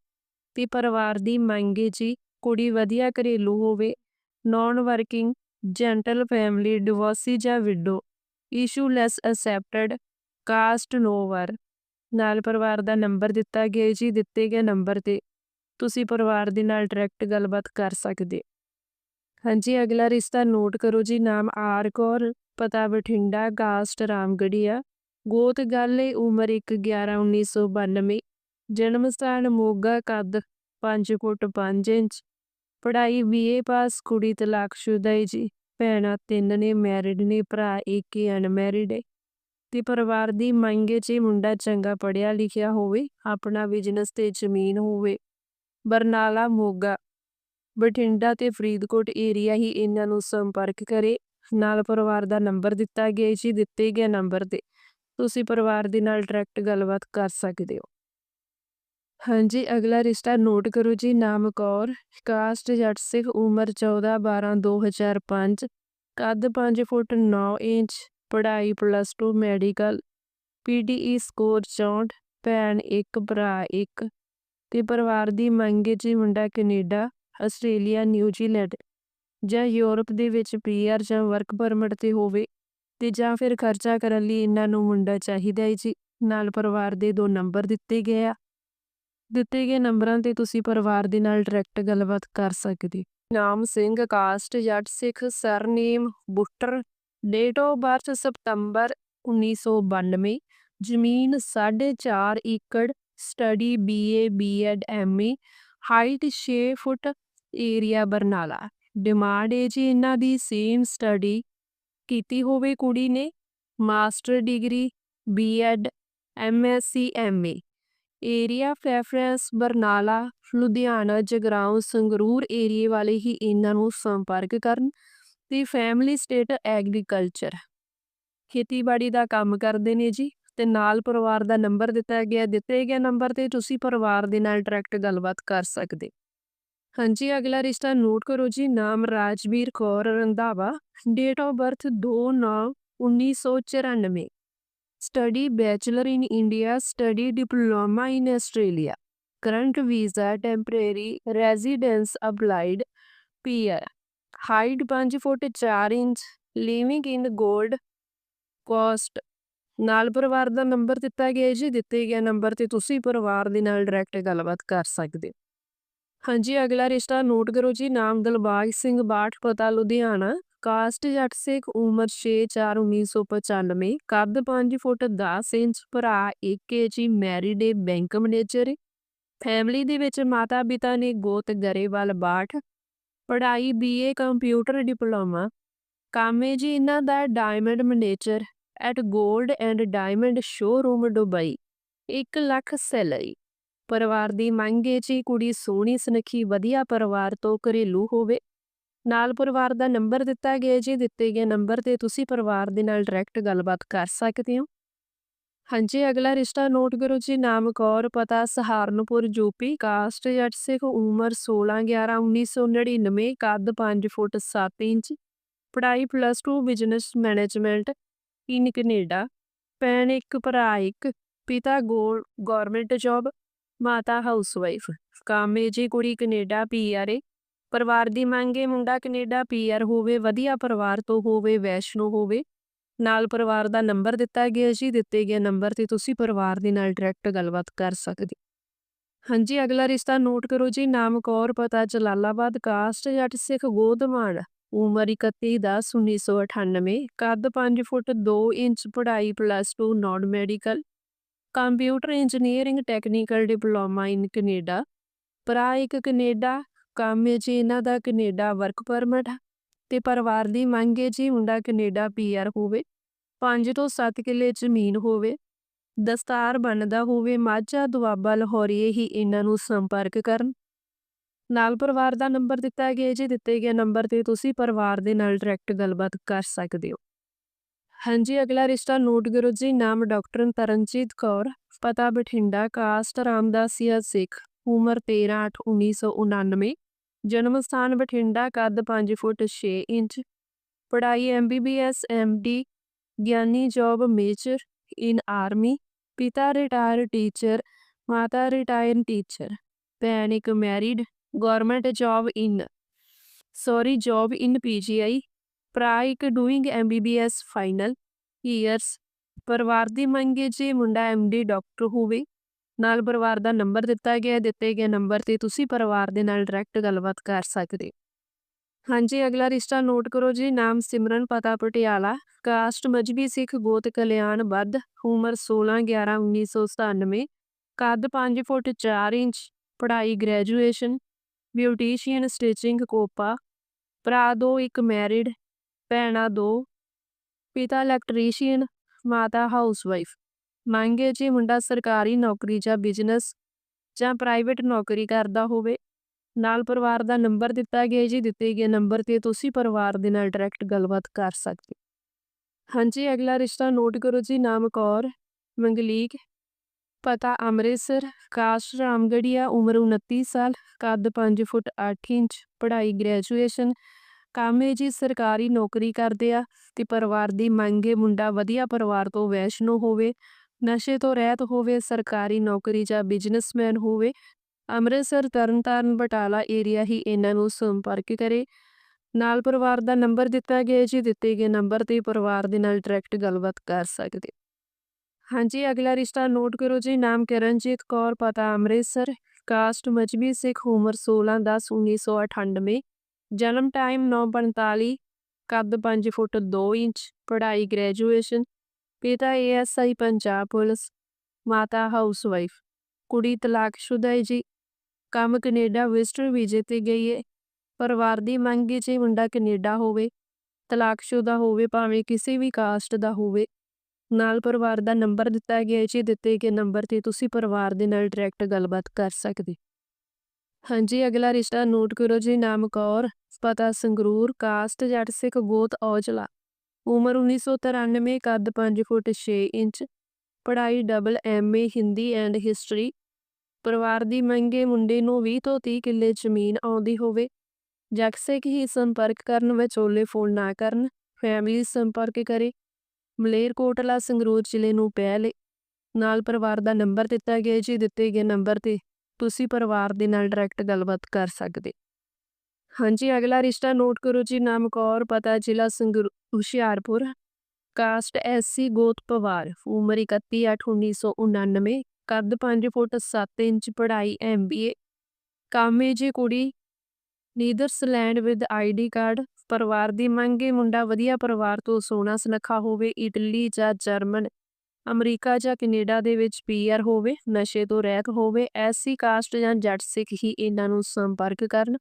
ਤੇ ਪਰਿਵਾਰ ਦੀ ਮੰਗ ਹੈ ਜੀ, ਕੁੜੀ ਵਧੀਆ ਘਰੇਲੂ ਹੋਵੇ non working gentle family divorcee ਜਾਂ widow issueless accepted caste no bar ਨਾਲ ਪਰਿਵਾਰ ਦਾ ਨੰਬਰ ਦਿੱਤਾ ਗਿਆ ਜੀ, ਦਿੱਤੇ ਗਏ ਨੰਬਰ ਤੇ। ਤੁਸੀਂ ਪਰਿਵਾਰ ਦੇ ਨਾਲ ਡਾਇਰੈਕਟ ਗੱਲਬਾਤ ਕਰ ਸਕਦੇ। ਹਾਂਜੀ, ਅਗਲਾ ਰਿਸ਼ਤਾ ਨੋਟ ਕਰੋ ਜੀ, ਨਾਮ ਆਰ ਕੌਰ, ਪਤਾ ਬਠਿੰਡਾ, ਕਾਸਟ ਰਾਮਗੜੀਆ। ਗੋਤ ਗੱਲ ਏ, ਉਮਰ 1 11 1992 ਜਨਮ ਸਥਾਨ ਮੋਗਾ, ਕੱਦ 5 ਫੁੱਟ 5 ਇੰਚ। ਪੜ੍ਹਾਈ ਬੀਏ ਪਾਸ, ਕੁੜੀ ਤਲਾਕਸ਼ੁਦਾ ਏ ਜੀ। ਭੈਣਾਂ ਤਿੰਨ ਨੇ, ਮੈਰਿਡ ਨੇ, ਭਰਾ ਇੱਕ ਹੀ ਅਨਮੈਰਿਡ ਏ। ਤੇ ਪਰਿਵਾਰ ਦੀ ਮੰਗ ਹੈ ਜੀ, ਮੁੰਡਾ ਚੰਗਾ ਪੜ੍ਹਿਆ ਲਿਖਿਆ ਹੋਵੇ, ਆਪਣਾ ਬਿਜ਼ਨਸ ਤੇ ਜ਼ਮੀਨ ਹੋਵੇ। ਬਰਨਾਲਾ, ਮੋਗਾ। ਬਠਿੰਡਾ ਤੇ ਫਰੀਦਕੋਟ ਏਰੀਆ ਹੀ ਇਹਨਾਂ ਨੂੰ ਸੰਪਰਕ ਕਰੇ। ਨਾਲ ਪਰਿਵਾਰ ਦਾ ਨੰਬਰ ਦਿੱਤਾ ਗਿਆ ਜੀ, ਦਿੱਤੇ ਗਏ ਨੰਬਰ ਤੇ। ਤੁਸੀਂ ਪਰਿਵਾਰ ਦੇ ਨਾਲ ਡਾਇਰੈਕਟ ਗੱਲਬਾਤ ਕਰ ਸਕਦੇ ਹੋ। ਹਾਂਜੀ, ਅਗਲਾ ਰਿਸ਼ਤਾ ਨੋਟ ਕਰੋ ਜੀ, ਨਾਮ ਕੌਰ ਕਾਸਟ ਜੱਟ ਸਿੱਖ, ਉਮਰ 14 12 2005 ਕੱਦ 5 ਫੁੱਟ 9 ਇੰਚ, ਪੜ੍ਹਾਈ ਪਲੱਸ 2 ਮੈਡੀਕਲ ਪੀਡੀਈ ਸਕੋਰ 64 ਭੈਣ ਇੱਕ, ਭਰਾ ਇੱਕ, ਤੇ ਪਰਿਵਾਰ ਦੀ ਮੰਗੇ ਜੀ ਮੁੰਡਾ ਕੈਨੇਡਾ। ਆਸਟ੍ਰੇਲੀਆ ਨਿਊਜ਼ੀਲੈਂਡ ਜਾਂ ਯੂਰਪ ਦੇ ਵਿੱਚ ਪੀਆਰ ਜਾਂ ਵਰਕ ਪਰਮਿਟ ਤੇ ਹੋਵੇ ਤੇ ਜਾਂ ਫਿਰ ਖਰਚਾ ਕਰਨ ਲਈ ਇਹਨਾਂ ਨੂੰ ਮੁੰਡਾ ਚਾਹੀਦਾ ਹੈ ਜੀ। ਨਾਲ ਪਰਿਵਾਰ ਦੇ ਦੋ ਨੰਬਰ ਦਿੱਤੇ ਗਏ ਆ। ਦਿੱਤੇ ਗਏ ਨੰਬਰਾਂ ਤੇ ਤੁਸੀਂ ਪਰਿਵਾਰ ਦੇ ਨਾਲ ਡਾਇਰੈਕਟ ਗੱਲਬਾਤ ਕਰ ਸਕਦੇ ਨਾਮ Singh, caste, Jat Sikh, surname, Buttar, date of birth ਸਤੰਬਰ 1992 ਜ਼ਮੀਨ 4.5 acre, study BA BEd MA height 6 foot area Barnala. Demand ਹੈ ਜੀ ਇਹਨਾਂ ਦੀ ਸੇਮ ਸਟੱਡੀ ਕੀਤੀ ਹੋਵੇ ਕੁੜੀ ਨੇ master degree BEd MSc MA area preference Barnala, Ludhiana, Jagraon, Sangrur ਏਰੀਏ ਵਾਲੇ ਹੀ ਇਹਨਾਂ ਨੂੰ ਸੰਪਰਕ ਕਰਨ ਤੇ ਫੈਮਿਲੀ ਸਟੇਟ ਐਗਰੀਕਲਚਰ ਖੇਤੀਬਾੜੀ ਦਾ ਕੰਮ ਕਰਦੇ ਨੇ ਜੀ। ਤੇ ਨਾਲ ਪਰਿਵਾਰ ਦਾ ਨੰਬਰ ਦਿੱਤਾ ਗਿਆ, ਦਿੱਤੇ ਗਏ ਨੰਬਰ ਤੇ ਤੁਸੀਂ ਪਰਿਵਾਰ ਦੇ ਨਾਲ ਡਾਇਰੈਕਟ ਗੱਲਬਾਤ ਕਰ ਸਕਦੇ। ਹਾਂਜੀ, ਅਗਲਾ ਰਿਸ਼ਤਾ ਨੋਟ ਕਰੋ ਜੀ, ਨਾਮ Rajveer Kaur Randhawa date of birth 2/9/1994 study bachelor in India study diploma in Australia current visa temporary residence applied PR height 5 foot 4 inch living in Gold Coast ਨਾਲ ਪਰਿਵਾਰ ਦਾ ਨੰਬਰ ਦਿੱਤਾ ਗਿਆ ਜੀ, ਦਿੱਤੇ ਗਏ ਨੰਬਰ ਤੇ ਤੁਸੀਂ ਪਰਿਵਾਰ ਦੇ ਨਾਲ ਡਾਇਰੈਕਟ ਗੱਲਬਾਤ ਕਰ ਸਕਦੇ ਹੋ। ਹਾਂਜੀ, ਅਗਲਾ ਰਿਸ਼ਤਾ ਨੋਟ ਕਰੋ ਜੀ, ਨਾਮ ਦਿਲਬਾਗ ਸਿੰਘ ਬਾਠ ਪਤਾ ਲੁਧਿਆਣਾ, ਕਾਸਟ, ਜੱਟ ਸਿੱਖ, ਉਮਰ 6/4/1995 ਕੱਦ 5 ਫੁੱਟ 10 ਇੰਚ, ਭਰਾ 1 KG married a bank manager family ਦੇ ਵਿੱਚ ਮਾਤਾ ਪਿਤਾ ਨੇ ਗੋਤ ਗਰੇਵਾਲ ਬਾਠ ਪੜ੍ਹਾਈ ਬੀਏ ਕੰਪਿਊਟਰ ਡਿਪਲੋਮਾ ਕੰਮ ਹੈ ਜੀ, ਇਹਨਾਂ ਦਾ ਡਾਇਮੰਡ ਮੈਨੇਜਰ ਐਟ 골ਡ and diamond showroom Dubai 1 lakh salary. ਪਰਿਵਾਰ ਦੀ ਮੰਗ ਹੈ ਜੀ ਕੁੜੀ ਸੋਹਣੀ ਸੁਨੱਖੀ ਵਧੀਆ ਪਰਿਵਾਰ ਤੋਂ ਘਰੇਲੂ ਹੋਵੇ। ਨਾਲ ਪਰਿਵਾਰ ਦਾ ਨੰਬਰ ਦਿੱਤਾ ਗਿਆ ਜੀ, ਦਿੱਤੇ ਗਏ ਨੰਬਰ ਤੇ ਤੁਸੀਂ ਪਰਿਵਾਰ ਦੇ ਨਾਲ ਡਾਇਰੈਕਟ ਗੱਲਬਾਤ ਕਰ ਸਕਦੇ ਹੋ। ਹਾਂਜੀ, ਅਗਲਾ ਰਿਸ਼ਤਾ ਨੋਟ ਕਰੋ ਜੀ, ਨਾਮ ਕੌਰ, ਪਤਾ ਸਹਾਰਨਪੁਰ ਯੂਪੀ ਕਾਸਟ ਜੱਟ ਸਿੱਖ, ਉਮਰ 16 11 1999 ਕੱਦ 5 ਫੁੱਟ 7 ਇੰਚ, ਪੜ੍ਹਾਈ plus 2 business management in Canada ਭੈਣ ਇੱਕ, ਭਰਾ ਇੱਕ, ਪਿਤਾ ਗਵਰਨਮੈਂਟ ਜੌਬ ਮਾਤਾ ਹਾਊਸਵਾਈਫ ਕਾਮੇ ਜੀ ਕੁੜੀ ਕੈਨੇਡਾ ਪੀਆਰ ਏ। ਪਰਿਵਾਰ ਦੀ ਮੰਗੇ ਮੁੰਡਾ ਕੈਨੇਡਾ ਪੀਆਰ ਹੋਵੇ, ਵਧੀਆ ਪਰਿਵਾਰ ਤੋਂ ਹੋਵੇ, ਵੈਸ਼ਨੋ ਹੋਵੇ। ਨਾਲ ਪਰਿਵਾਰ ਦਾ ਨੰਬਰ ਦਿੱਤਾ ਗਿਆ ਜੀ, ਦਿੱਤੇ ਗਏ ਨੰਬਰ ਤੇ ਤੁਸੀਂ ਪਰਿਵਾਰ ਦੇ ਨਾਲ ਡਾਇਰੈਕਟ ਗੱਲਬਾਤ ਕਰ ਸਕਦੇ। ਹਾਂਜੀ, ਅਗਲਾ ਰਿਸ਼ਤਾ ਨੋਟ ਕਰੋ ਜੀ, ਨਾਮ ਕੌਰ, ਪਤਾ ਜਲਾਲਾਬਾਦ ਕਾਸਟ ਜੱਟ ਸਿੱਖ, ਗੋਦਮਾਨ। ਉਮਰ 31 10 1998 ਕੱਦ 5 ਫੁੱਟ 2 ਇੰਚ, ਪੜ੍ਹਾਈ plus 2 non medical computer engineering technical diploma in Canada ਭਰਾ ਇੱਕ ਕੈਨੇਡਾ, ਕੰਮ ਹੈ ਜੀ ਇਹਨਾਂ ਦਾ ਕੈਨੇਡਾ ਵਰਕ ਪਰਮਿਟ ਤੇ ਪਰਿਵਾਰ ਦੀ ਮੰਗ ਹੈ ਜੀ ਮੁੰਡਾ ਕੈਨੇਡਾ ਪੀਆਰ ਹੋਵੇ 5 ਤੋਂ 7 ਕਿੱਲੇ ਜ਼ਮੀਨ ਹੋਵੇ, ਦਸਤਾਰ ਬਣਦਾ ਹੋਵੇ, ਮਾਝਾ ਦੁਆਬਾ ਲਾਹੌਰੀਏ ਹੀ ਇਹਨਾਂ ਨੂੰ ਸੰਪਰਕ ਕਰਨ। ਨਾਲ ਪਰਿਵਾਰ ਦਾ ਨੰਬਰ ਦਿੱਤਾ ਗਿਆ, ਜੀ ਦਿੱਤੇ ਗਏ ਨੰਬਰ ਤੇ ਤੁਸੀਂ ਪਰਿਵਾਰ ਦੇ ਨਾਲ ਡਾਇਰੈਕਟ ਗੱਲਬਾਤ ਕਰ ਸਕਦੇ ਹੋ। ਹਾਂਜੀ, ਅਗਲਾ ਰਿਸ਼ਤਾ ਨੋਟ ਕਰੋ ਜੀ, ਨਾਮ ਡਾਕਟਰ ਤਰਨਜੀਤ ਕੌਰ, ਪਤਾ ਬਠਿੰਡਾ, ਕਾਸਟ ਰਾਮਦਾਸੀਆ ਸਿੱਖ, ਉਮਰ 13/8/1999 ਜਨਮ ਸਥਾਨ ਬਠਿੰਡਾ, ਕੱਦ 5 ਫੁੱਟ 6 ਇੰਚ, ਪੜ੍ਹਾਈ MBBS MD gynae job major, in army, ਪਿਤਾ ਰਿਟਾਇਰ ਟੀਚਰ, ਮਾਤਾ ਰਿਟਾਇਰ ਟੀਚਰ, ਭੈਣ ਇੱਕ married government job in, sorry, job in PGI ਭਰਾ ਡੂਇੰਗ ਐਮਬੀਬੀਐਸ ਫਾਈਨਲ ਈਅਰਸ। ਪਰਿਵਾਰ ਦੀ ਮੰਗੇ ਜੀ ਮੁੰਡਾ ਐਮਡੀ ਡਾਕਟਰ ਹੋਵੇ, ਨਾਲ ਪਰਿਵਾਰ ਦਾ ਨੰਬਰ ਦਿੱਤਾ ਗਿਆ, ਦਿੱਤੇ ਗਏ ਨੰਬਰ ਤੇ ਤੁਸੀਂ ਪਰਿਵਾਰ ਦੇ ਨਾਲ ਡਾਇਰੈਕਟ ਗੱਲਬਾਤ ਕਰ ਸਕਦੇ ਹਾਂਜੀ, ਅਗਲਾ ਰਿਸ਼ਤਾ ਨੋਟ ਕਰੋ ਜੀ, ਨਾਮ ਸਿਮਰਨ ਪਤਾ ਪਟਿਆਲਾ, ਕਾਸਟ ਮਜਬੀ ਸਿੱਖ ਗੋਤ ਕਲਿਆਣ ਬੱਧ ਉਮਰ 16 11 1997 ਕੱਦ 5 ਫੁੱਟ 4 ਇੰਚ, ਪੜ੍ਹਾਈ ਗ੍ਰੈਜੂਏਸ਼ਨ ਬਿਊਟੀਸ਼ੀਅਨ ਸਟਿਚਿੰਗ ਕੋਪਾ, ਭਰਾ ਦੋ, ਇੱਕ ਮੈਰਿਡ, ਭੈਣਾਂ ਦੋ, ਪਿਤਾ ਇਲੈਕਟ੍ਰੀਸ਼ੀਅਨ, ਮਾਤਾ ਹਾਊਸਵਾਈਫ। ਮੰਗੇ ਜੀ ਮੁੰਡਾ ਸਰਕਾਰੀ ਨੌਕਰੀ ਜਾਂ ਬਿਜ਼ਨਸ ਜਾਂ ਪ੍ਰਾਈਵੇਟ ਨੌਕਰੀ ਕਰਦਾ ਹੋਵੇ, ਨਾਲ ਪਰਿਵਾਰ ਦਾ ਨੰਬਰ ਦਿੱਤਾ ਗਿਆ ਜੀ, ਦਿੱਤੇ ਗਏ ਨੰਬਰ ਤੇ ਤੁਸੀਂ ਪਰਿਵਾਰ ਦੇ ਨਾਲ ਡਾਇਰੈਕਟ ਗੱਲਬਾਤ ਕਰ ਸਕਦੇ ਹਾਂਜੀ, ਅਗਲਾ ਰਿਸ਼ਤਾ ਨੋਟ ਕਰੋ ਜੀ, ਨਾਮ ਕੌਰ, ਮੰਗਲੀਕ ਪਤਾ ਅੰਮ੍ਰਿਤਸਰ ਕਾਸਟ ਰਾਮਗੜੀਆ ਉਮਰ 29 ਸਾਲ, ਕੱਦ 5 ਫੁੱਟ 8 ਇੰਚ, ਪੜ੍ਹਾਈ ਗ੍ਰੈਜੂਏਸ਼ਨ ਕੰਮ ਹੈ ਜੀ ਸਰਕਾਰੀ ਨੌਕਰੀ ਕਰਦੇ ਆ ਤੇ ਪਰਿਵਾਰ ਦੀ ਮੰਗੇ ਮੁੰਡਾ ਵਧੀਆ ਪਰਿਵਾਰ ਤੋਂ ਵੈਸ਼ਨੋ ਹੋਵੇ, ਨਸ਼ੇ ਤੋਂ ਰਹਿਤ ਹੋਵੇ, ਸਰਕਾਰੀ ਨੌਕਰੀ ਜਾਂ ਬਿਜ਼ਨਸਮੈਨ ਹੋਵੇ, ਅੰਮ੍ਰਿਤਸਰ ਤਰਨਤਾਰਨ ਬਟਾਲਾ ਏਰੀਆ ਹੀ ਇਹਨਾਂ ਨੂੰ ਸੰਪਰਕ ਕਰੇ। ਨਾਲ ਪਰਿਵਾਰ ਦਾ ਨੰਬਰ ਦਿੱਤਾ ਗਿਆ ਜੀ, ਦਿੱਤੇ ਗਏ ਨੰਬਰ ਤੇ ਪਰਿਵਾਰ ਦੇ ਨਾਲ ਡਾਇਰੈਕਟ ਗੱਲਬਾਤ ਕਰ ਸਕਦੇ। ਹਾਂਜੀ, ਅਗਲਾ ਰਿਸ਼ਤਾ ਨੋਟ ਕਰੋ ਜੀ, ਨਾਮ ਕਰਨਜੀਤ ਕੌਰ, ਪਤਾ ਅੰਮ੍ਰਿਤਸਰ, ਕਾਸਟ ਮਜਬੀ ਸਿੱਖ ਉਮਰ 16 10 1998 ਜਨਮ ਟਾਈਮ 9:45 ਕੱਦ 5 ਫੁੱਟ 2 ਇੰਚ, ਪੜ੍ਹਾਈ ਗ੍ਰੈਜੂਏਸ਼ਨ, ਪਿਤਾ ਏਐਸਆਈ ਪੰਜਾਬ ਪੁਲਿਸ, ਮਾਤਾ ਹਾਊਸਵਾਈਫ, ਕੁੜੀ ਤਲਾਕਸ਼ੁਦਾ ਹੈ ਜੀ, ਕੰਮ ਕੈਨੇਡਾ ਵਿਜ਼ਟਰ ਵੀਜ਼ੇ ਤੇ ਗਈ ਹੈ ਪਰਿਵਾਰ ਦੀ ਮੰਗ ਹੈ ਜੀ ਮੁੰਡਾ ਕੈਨੇਡਾ ਹੋਵੇ, ਤਲਾਕਸ਼ੁਦਾ ਹੋਵੇ, ਭਾਵੇਂ ਕਿਸੇ ਵੀ ਕਾਸਟ ਦਾ ਹੋਵੇ। ਨਾਲ ਪਰਿਵਾਰ ਦਾ ਨੰਬਰ ਦਿੱਤਾ ਗਿਆ ਹੈ ਜੀ ਦਿੱਤੇ ਗਏ ਨੰਬਰ ਤੇ ਤੁਸੀਂ ਪਰਿਵਾਰ ਦੇ ਨਾਲ ਡਾਇਰੈਕਟ ਗੱਲਬਾਤ ਕਰ ਸਕਦੇ। ਹਾਂਜੀ, ਅਗਲਾ ਰਿਸ਼ਤਾ ਨੋਟ ਕਰੋ ਜੀ, ਨਾਮ ਕੌਰ, ਪਤਾ ਸੰਗਰੂਰ, ਕਾਸਟ, ਜੱਟ ਸਿੱਖ, ਗੋਤ, ਔਜਲਾ। ਉਮਰ 1993 ਕੱਦ 5 ਫੁੱਟ 6 ਇੰਚ, ਪੜ੍ਹਾਈ double MA Hindi and history ਪਰਿਵਾਰ ਦੀ ਮੰਗੇ ਮੁੰਡੇ ਨੂੰ 20 ਤੋਂ 30 ਕਿੱਲੇ ਜ਼ਮੀਨ ਆਉਂਦੀ ਹੋਵੇ। ਜਗਸਿਕ ਹੀ ਸੰਪਰਕ ਕਰਨ, ਵਿਚੋਲੇ ਫੋਨ ਨਾ ਕਰਨ ਫੈਮਿਲੀ ਸੰਪਰਕ ਕਰੇ। ਮਲੇਰਕੋਟਲਾ ਸੰਗਰੂਰ ਜ਼ਿਲ੍ਹੇ ਨੂੰ ਪਹਿਲੇ ਨਾਲ ਪਰਿਵਾਰ ਦਾ ਨੰਬਰ ਦਿੱਤਾ ਗਿਆ ਜੀ, ਦਿੱਤੇ ਗਏ ਨੰਬਰ ਤੇ ਤੁਸੀਂ ਪਰਿਵਾਰ ਦੇ ਨਾਲ ਡਾਇਰੈਕਟ ਗੱਲਬਾਤ ਕਰ ਸਕਦੇ। ਹਾਂਜੀ, ਅਗਲਾ ਰਿਸ਼ਤਾ ਨੋਟ ਕਰੋ ਜੀ, ਨਾਮ ਕੌਰ, ਪਤਾ ਜ਼ਿਲ੍ਹਾ ਸੰਗਰੂ, ਹੁਸ਼ਿਆਰਪੁਰ। ਕਾਸਟ ਐਸਸੀ ਗੋਤ ਪਵਾਰ, ਉਮਰ 31 8 1999 ਕੱਦ 5 ਫੁੱਟ 7 ਇੰਚ, ਪੜ੍ਹਾਈ ਐਮਬੀਏ ਕਾਮੇ ਜੀ ਕੁੜੀ, ਨੀਦਰਸਲੈਂਡ ਵਿਦ ਆਈਡੀ ਕਾਰਡ ਪਰਿਵਾਰ ਦੀ ਮੰਗ ਮੰਗੇ ਮੁੰਡਾ ਵਧੀਆ ਪਰਿਵਾਰ ਤੋਂ ਸੋਹਣਾ ਸੁਨੱਖਾ ਹੋਵੇ, ਇਟਲੀ ਜਾਂ ਜਰਮਨ, ਅਮਰੀਕਾ ਜਾਂ ਕੈਨੇਡਾ ਦੇ ਵਿੱਚ ਪੀਆਰ ਹੋਵੇ, ਨਸ਼ੇ ਤੋਂ ਰਹਿਤ ਹੋਵੇ, ਐਸਸੀ ਕਾਸਟ ਜਾਂ ਜੱਟ ਸਿੱਖ ਹੀ ਇਹਨਾਂ ਨੂੰ ਸੰਪਰਕ ਕਰਨ।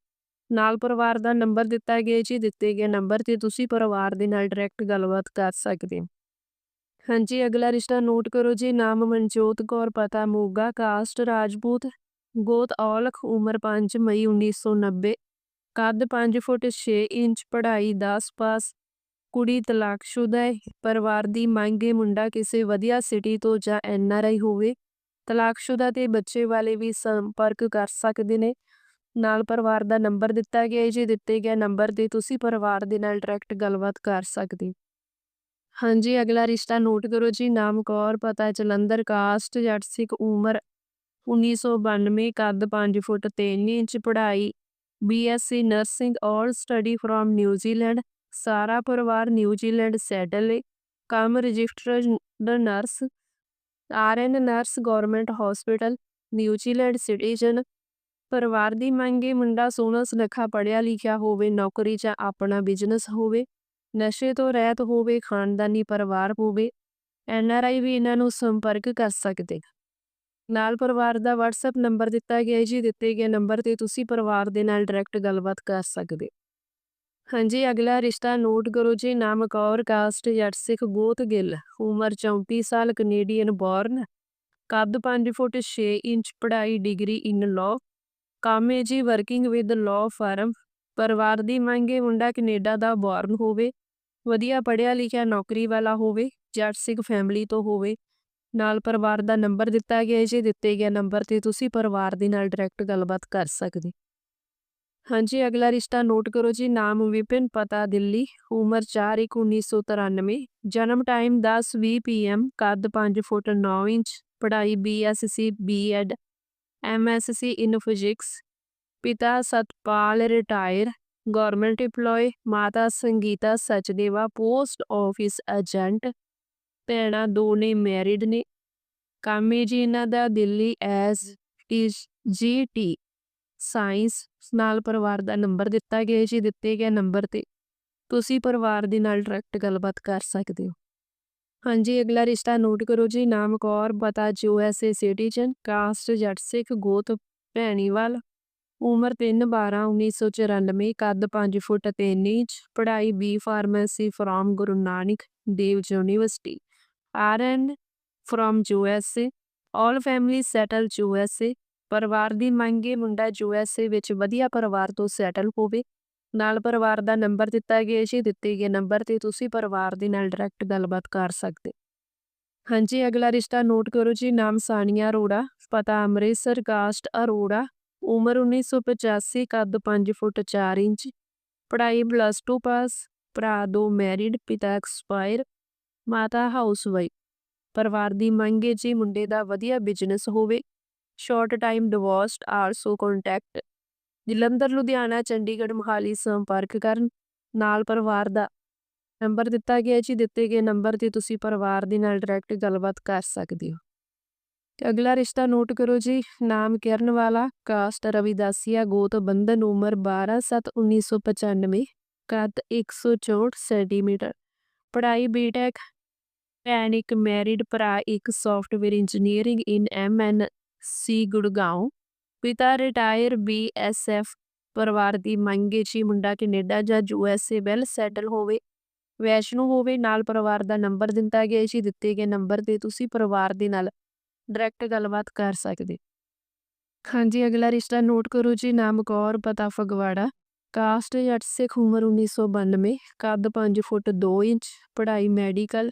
ਨਾਲ ਪਰਿਵਾਰ ਦਾ ਨੰਬਰ ਦਿੱਤਾ ਗਿਆ ਜੀ, ਦਿੱਤੇ ਗਏ ਨੰਬਰ ਤੇ ਤੁਸੀਂ ਪਰਿਵਾਰ ਦੇ ਨਾਲ ਡਾਇਰੈਕਟ ਗੱਲਬਾਤ ਕਰ ਸਕਦੇ ਹੋ। ਹਾਂਜੀ, ਅਗਲਾ ਰਿਸ਼ਤਾ ਨੋਟ ਕਰੋ ਜੀ, ਨਾਮ ਮਨਜੋਤ ਕੌਰ, ਪਤਾ ਮੋਗਾ, ਕਾਸਟ, ਰਾਜਪੂਤ, ਗੋਤ ਔਲਖ, ਉਮਰ 5 ਮਈ 1990 ਕੱਦ 5 ਫੁੱਟ 6 ਇੰਚ, ਪੜ੍ਹਾਈ 10 ਪਾਸ, ਕੁੜੀ ਤਲਾਕਸ਼ੁਦਾ ਹੈ ਪਰਿਵਾਰ ਦੀ ਮੰਗੇ ਮੁੰਡਾ ਕਿਸੇ ਵਧੀਆ ਸਿਟੀ ਤੋਂ ਜਾਂ ਐਨਆਰਆਈ ਹੋਵੇ। ਤਲਾਕਸ਼ੁਦਾ ਤੇ ਬੱਚੇ ਵਾਲੇ ਵੀ ਸੰਪਰਕ ਕਰ ਸਕਦੇ ਨੇ। ਨਾਲ ਪਰਿਵਾਰ ਦਾ ਨੰਬਰ ਦਿੱਤਾ ਗਿਆ ਹੈ ਜੀ ਦਿੱਤੇ ਗਿਆ ਨੰਬਰ ਤੇ ਤੁਸੀਂ ਪਰਿਵਾਰ ਦੇ ਨਾਲ ਡਾਇਰੈਕਟ ਗੱਲਬਾਤ ਕਰ ਸਕਦੇ। ਹਾਂਜੀ, ਅਗਲਾ ਰਿਸ਼ਤਾ ਨੋਟ ਕਰੋ ਜੀ, ਨਾਮ ਕੌਰ, ਪਤਾ ਜਲੰਧਰ, ਕਾਸਟ, ਜੱਟ ਸਿੱਖ, ਉਮਰ 1992 ਕੱਦ 5 ਫੁੱਟ 3 ਇੰਚ, ਪੜ੍ਹਾਈ ਬੀਐਸਸੀ ਨਰਸਿੰਗ ਔਰ ਸਟੱਡੀ ਫਰੋਮ ਨਿਊਜ਼ੀਲੈਂਡ ਸਾਰਾ ਪਰਿਵਾਰ ਨਿਊਜ਼ੀਲੈਂਡ ਸੈਟਲ ਹੈ ਕੰਮ registered nurse RN nurse government hospital New Zealand citizen ਪਰਿਵਾਰ ਦੀ ਮੰਗੇ ਮੁੰਡਾ ਸੋਹਣਾ ਸੁਨੱਖਾ ਪੜਿਆ ਲਿਖਿਆ ਹੋਵੇ, ਨੌਕਰੀ ਜਾਂ ਆਪਣਾ ਬਿਜ਼ਨਸ ਹੋਵੇ, ਨਸ਼ੇ ਤੋਂ ਰਹਿਤ ਹੋਵੇ, ਖਾਨਦਾਨੀ ਪਰਿਵਾਰ ਹੋਵੇ ਐਨਆਰਆਈ ਵੀ ਇਹਨਾਂ ਨੂੰ ਸੰਪਰਕ ਕਰ ਸਕਦੇ। ਨਾਲ ਪਰਿਵਾਰ ਦਾ WhatsApp ਨੰਬਰ ਦਿੱਤਾ ਗਿਆ ਜੀ, ਦਿੱਤੇ ਗਏ ਨੰਬਰ ਤੇ ਤੁਸੀਂ ਪਰਿਵਾਰ ਦੇ ਨਾਲ ਡਾਇਰੈਕਟ ਗੱਲਬਾਤ ਕਰ ਸਕਦੇ। ਹਾਂਜੀ, ਅਗਲਾ ਰਿਸ਼ਤਾ ਨੋਟ ਕਰੋ ਜੀ, ਨਾਮ ਕੌਰ ਕਾਸਟ ਜੱਟ, ਸਿੱਖ, ਗੋਤ, ਗਿੱਲ, ਉਮਰ 34 ਸਾਲ ਕੈਨੇਡੀਅਨ ਬੋਰਨ ਕੱਦ 5 ਫੁੱਟ 6 ਇੰਚ, ਪੜ੍ਹਾਈ ਡਿਗਰੀ ਇਨ ਲਾਅ ਕਾਮੇ ਜੀ ਵਰਕਿੰਗ ਵਿਦ ਲਾਅ ਫਰਮ ਪਰਿਵਾਰ ਦੀ ਮੰਗ ਮੰਗੇ ਮੁੰਡਾ ਕੈਨੇਡਾ ਦਾ ਬੋਰਨ ਹੋਵੇ, ਵਧੀਆ ਪੜ੍ਹਿਆ ਲਿਖਿਆ ਨੌਕਰੀ ਵਾਲਾ ਹੋਵੇ, ਜੱਟ, ਸਿੱਖ ਫੈਮਿਲੀ ਤੋਂ ਹੋਵੇ ਨਾਲ ਪਰਿਵਾਰ ਦਾ ਨੰਬਰ ਦਿੱਤਾ ਗਿਆ ਜੀ ਦਿੱਤੇ ਗਿਆ ਨੰਬਰ ਤੇ ਤੁਸੀਂ ਪਰਿਵਾਰ ਦੇ ਨਾਲ ਡਾਇਰੈਕਟ ਗੱਲਬਾਤ ਕਰ ਸਕਦੇ। ਹਾਂਜੀ, ਅਗਲਾ ਰਿਸ਼ਤਾ ਨੋਟ ਕਰੋ ਜੀ, ਨਾਮ ਵਿਪਿਨ ਪਤਾ ਦਿੱਲੀ, ਉਮਰ 4 1 1993 ਜਨਮ ਟਾਈਮ 10 20 ਪੀਐਮ ਕੱਦ 5 ਫੁੱਟ 9 ਇੰਚ, ਪੜ੍ਹਾਈ BSc BEd MSc in physics ਪਿਤਾ ਸਤਪਾਲ ਰਿਟਾਇਰ ਗਵਰਨਮੈਂਟ EMPLOYE ਮਾਤਾ Sangeeta Sachdeva post office agent ਭੈਣਾਂ ਦੋ ਨੇ ਮੈਰਿਡ ਨੇ। ਕਾਮੇ ਜੀ, ਇਹਨਾਂ ਦਾ ਦਿੱਲੀ ਐਸ ਇਜ਼ ਜੀਟੀ ਸਾਇੰਸ ਨਾਲ ਪਰਿਵਾਰ ਦਾ ਨੰਬਰ ਦਿੱਤਾ ਗਿਆ ਜੀ ਦਿੱਤੇ ਗਏ ਨੰਬਰ ਤੇ। ਤੁਸੀਂ ਪਰਿਵਾਰ ਦੇ ਨਾਲ ਡਾਇਰੈਕਟ ਗੱਲਬਾਤ ਕਰ ਸਕਦੇ ਹੋ। ਹਾਂਜੀ, ਅਗਲਾ ਰਿਸ਼ਤਾ ਨੋਟ ਕਰੋ ਜੀ, ਨਾਮ ਕੌਰ ਬਤਾ ਪਤਾ ਯੂਐਸਏ ਸਿਟੀਜ਼ਨ ਕਾਸਟ ਜੱਟ, ਸਿੱਖ, ਗੋਤ, ਭੈਣੀਵਾਲ, ਉਮਰ 3 12 1994 ਕੱਦ 5 ਫੁੱਟ 3 ਇੰਚ, ਪੜ੍ਹਾਈ B pharmacy from Guru Nanak Dev university. RN from USA all family settle USA ਪਰਿਵਾਰ ਦੀ ਮੰਗ ਮੰਗੇ ਮੁੰਡਾ ਯੂਐਸਏ ਵਿੱਚ ਵਧੀਆ ਪਰਿਵਾਰ ਤੋਂ ਸੈਟਲ ਹੋਵੇ। ਨਾਲ ਪਰਿਵਾਰ ਦਾ ਨੰਬਰ ਦਿੱਤਾ ਗਿਆ ਸੀ ਦਿੱਤੇ ਗਏ ਨੰਬਰ ਤੇ ਤੁਸੀਂ ਪਰਿਵਾਰ ਦੇ ਨਾਲ ਡਾਇਰੈਕਟ ਗੱਲਬਾਤ ਕਰ ਸਕਦੇ। ਹਾਂਜੀ, ਅਗਲਾ ਰਿਸ਼ਤਾ ਨੋਟ ਕਰੋ ਜੀ, ਨਾਮ ਸਾਨੀਆ ਅਰੋੜਾ, ਪਤਾ ਅੰਮ੍ਰਿਤਸਰ ਕਾਸਟ ਅਰੋੜਾ, ਉਮਰ 1985 ਕੱਦ 5 ਫੁੱਟ 4 ਇੰਚ, ਪੜ੍ਹਾਈ ਪਲੱਸ 2 ਪਾਸ ਭਰਾ ਦੋ ਮੈਰਿਡ ਪਿਤਾ ਐਕਸਪਾਇਰ ਮਾਤਾ ਹਾਊਸਵਾਈਫ ਪਰਿਵਾਰ ਦੀ ਮੰਗ ਹੈ ਜੀ ਮੁੰਡੇ ਦਾ ਵਧੀਆ ਬਿਜ਼ਨਸ ਹੋਵੇ। Short time divorced also contact. Jalandhar, Ludhiana, Chandigarh Mohali ਸੰਪਰਕ ਕਰਨ ਨਾਲ ਪਰਿਵਾਰ ਦਾ ਨੰਬਰ ਦਿੱਤਾ ਗਿਆ ਜੀ। ਦਿੱਤੇ ਗਏ ਨੰਬਰ ਤੇ ਤੁਸੀਂ ਪਰਿਵਾਰ ਦੇ ਨਾਲ ਡਾਇਰੈਕਟ ਗੱਲਬਾਤ ਕਰ ਸਕਦੇ ਹੋ। ਅਗਲਾ ਰਿਸ਼ਤਾ ਨੋਟ ਕਰੋ ਜੀ। ਨਾਮ ਕਿਰਨ ਵਾਲਾ ਕਾਸਟ ਰਵਿਦਾਸੀਆ ਗੋਤ ਬੰਧਨ ਉਮਰ 12/7/1995 ਕੱਦ 164 ਸੈਂਟੀਮੀਟਰ। ਪੜ੍ਹਾਈ ਬੀਟੈਕ ਭੈਣ, ਇੱਕ ਮੈਰਿਡ ਭਰਾ, ਇੱਕ software engineering in M C Gurgaon ਪਿਤਾ ਰਿਟਾਇਰ ਬੀਐਸਐਫ ਪਰਿਵਾਰ ਦੀ ਮੰਗ ਹੈ ਜੀ ਮੁੰਡਾ ਕੈਨੇਡਾ ਜਾਂ ਯੂਐਸਏ ਵੈਲ ਸੈਟਲ ਹੋਵੇ। ਵੈਸ਼ਨੂ ਹੋਵੇ, ਨਾਲ ਪਰਿਵਾਰ ਦਾ ਨੰਬਰ ਦਿੱਤਾ ਗਿਆ ਜੀ ਦਿੱਤੇ ਗਏ ਨੰਬਰ ਤੇ ਤੁਸੀਂ ਪਰਿਵਾਰ ਦੇ ਨਾਲ ਡਾਇਰੈਕਟ ਗੱਲਬਾਤ ਕਰ ਸਕਦੇ। ਹਾਂਜੀ, ਅਗਲਾ ਰਿਸ਼ਤਾ ਨੋਟ ਕਰੋ ਜੀ, ਨਾਮ ਕੌਰ, ਪਤਾ ਫਗਵਾੜਾ। ਕਾਸਟ ਜੱਟ ਸਿੱਖ, ਉਮਰ 1992 ਕੱਦ 5 ਫੁੱਟ 2 ਇੰਚ, ਪੜ੍ਹਾਈ medical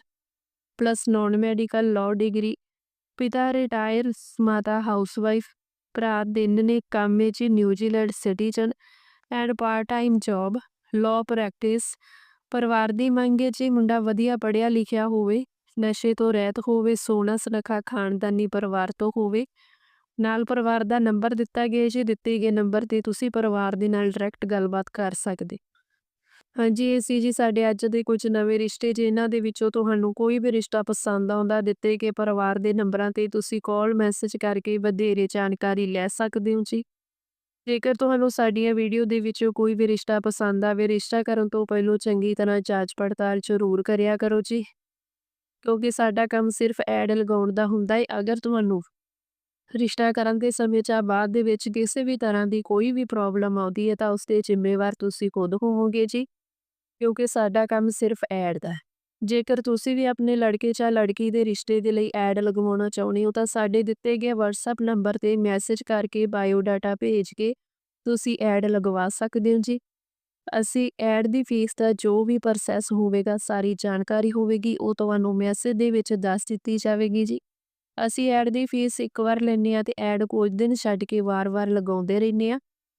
plus non medical law degree ਪਿਤਾ ਰਿਟਾਇਰ ਮਾਤਾ ਹਾਊਸਵਾਈਫ ਭਰਾ ਦਿਨ ਨੇ ਕੰਮ ਵਿੱਚ New Zealand citizen and part time job law practice ਪਰਿਵਾਰ ਦੀ ਮੰਗ ਹੈ ਮੁੰਡਾ ਵਧੀਆ ਪੜ੍ਹਿਆ ਲਿਖਿਆ ਹੋਵੇ, ਨਸ਼ੇ ਤੋਂ ਰਹਿਤ ਹੋਵੇ, ਸੋਹਣਾ ਸੁਨੱਖਾ ਖਾਨਦਾਨੀ ਪਰਿਵਾਰ ਤੋਂ ਹੋਵੇ। ਨਾਲ ਪਰਿਵਾਰ ਦਾ ਨੰਬਰ ਦਿੱਤਾ ਗਿਆ ਜੀ, ਦਿੱਤੇ ਗਏ ਨੰਬਰ ਤੇ ਤੁਸੀਂ ਪਰਿਵਾਰ ਦੇ ਨਾਲ ਡਾਇਰੈਕਟ ਗੱਲਬਾਤ ਕਰ ਸਕਦੇ। ਹਾਂਜੀ, ਇਹ ਸੀ ਜੀ ਸਾਡੇ ਅੱਜ ਦੇ ਕੁਝ ਨਵੇਂ ਰਿਸ਼ਤੇ, ਜਿਨ੍ਹਾਂ ਦੇ ਵਿੱਚੋਂ ਤੁਹਾਨੂੰ ਕੋਈ ਵੀ ਰਿਸ਼ਤਾ ਪਸੰਦ ਆਉਂਦਾ, ਦਿੱਤੇ ਗਏ ਪਰਿਵਾਰ ਦੇ ਨੰਬਰਾਂ ਤੇ ਤੁਸੀਂ ਕਾਲ, ਮੈਸੇਜ ਕਰਕੇ ਵਧੇਰੇ ਜਾਣਕਾਰੀ ਲੈ ਸਕਦੇ ਹੋ ਜੀ। ਜੇਕਰ ਤੁਹਾਨੂੰ ਸਾਡੀਆਂ ਵੀਡੀਓ ਦੇ ਵਿੱਚੋਂ ਕੋਈ ਵੀ ਰਿਸ਼ਤਾ ਪਸੰਦ ਆਵੇ, ਰਿਸ਼ਤਾ ਕਰਨ ਤੋਂ ਪਹਿਲਾਂ ਚੰਗੀ ਤਰ੍ਹਾਂ ਜਾਂਚ ਪੜਤਾਲ ਜ਼ਰੂਰ ਕਰਿਆ ਕਰੋ ਜੀ। ਕਿਉਂਕਿ ਸਾਡਾ ਕੰਮ ਸਿਰਫ ਐਡ ਲਗਾਉਣ ਦਾ ਹੁੰਦਾ ਹੈ ਅਗਰ ਤੁਹਾਨੂੰ ਰਿਸ਼ਤਾ ਕਰਨ ਦੇ ਸਮੇਂ ਜਾਂ ਬਾਅਦ ਦੇ ਵਿੱਚ ਕਿਸੇ ਵੀ ਤਰ੍ਹਾਂ ਦੀ ਕੋਈ ਵੀ ਪ੍ਰੋਬਲਮ ਆਉਂਦੀ ਹੈ ਤਾਂ ਉਸ ਦੇ ਜ਼ਿੰਮੇਵਾਰ ਤੁਸੀਂ ਖੁਦ ਹੋਵੋਗੇ ਜੀ। ਕਿਉਂਕਿ ਸਾਡਾ ਕੰਮ ਸਿਰਫ ਐਡ ਦਾ ਹੈ। ਜੇਕਰ ਤੁਸੀਂ ਵੀ ਆਪਣੇ ਲੜਕੇ ਜਾਂ ਲੜਕੀ ਦੇ ਰਿਸ਼ਤੇ ਦੇ ਲਈ ਐਡ ਲਗਵਾਉਣਾ ਚਾਹੁੰਦੇ ਹੋ ਤਾਂ ਸਾਡੇ ਦਿੱਤੇ ਗਏ WhatsApp ਨੰਬਰ ਤੇ ਮੈਸੇਜ ਕਰਕੇ ਬਾਇਓ ਡਾਟਾ ਭੇਜ ਕੇ ਤੁਸੀਂ ਐਡ ਲਗਵਾ ਸਕਦੇ ਹੋ ਜੀ। ਅਸੀਂ ਐਡ ਦੀ ਫੀਸ ਦਾ ਜੋ ਵੀ ਪ੍ਰੋਸੈਸ ਹੋਵੇਗਾ, ਸਾਰੀ ਜਾਣਕਾਰੀ ਹੋਵੇਗੀ, ਉਹ ਤੁਹਾਨੂੰ ਮੈਸੇਜ ਦੇ ਵਿੱਚ ਦੱਸ ਦਿੱਤੀ ਜਾਵੇਗੀ ਜੀ। ਅਸੀਂ ਐਡ ਦੀ ਫੀਸ ਇੱਕ ਵਾਰ ਲੈਂਦੇ ਆ ਤੇ ਐਡ ਕੁਝ ਦਿਨ ਛੱਡ ਕੇ ਵਾਰ-ਵਾਰ ਲਗਾਉਂਦੇ ਰਹਿੰਦੇ ਆ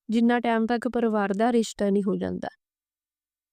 ਜਿੰਨਾ ਟਾਈਮ ਤੱਕ ਪਰਿਵਾਰ ਦਾ ਰਿਸ਼ਤਾ ਨਹੀਂ ਹੋ ਜਾਂਦਾ।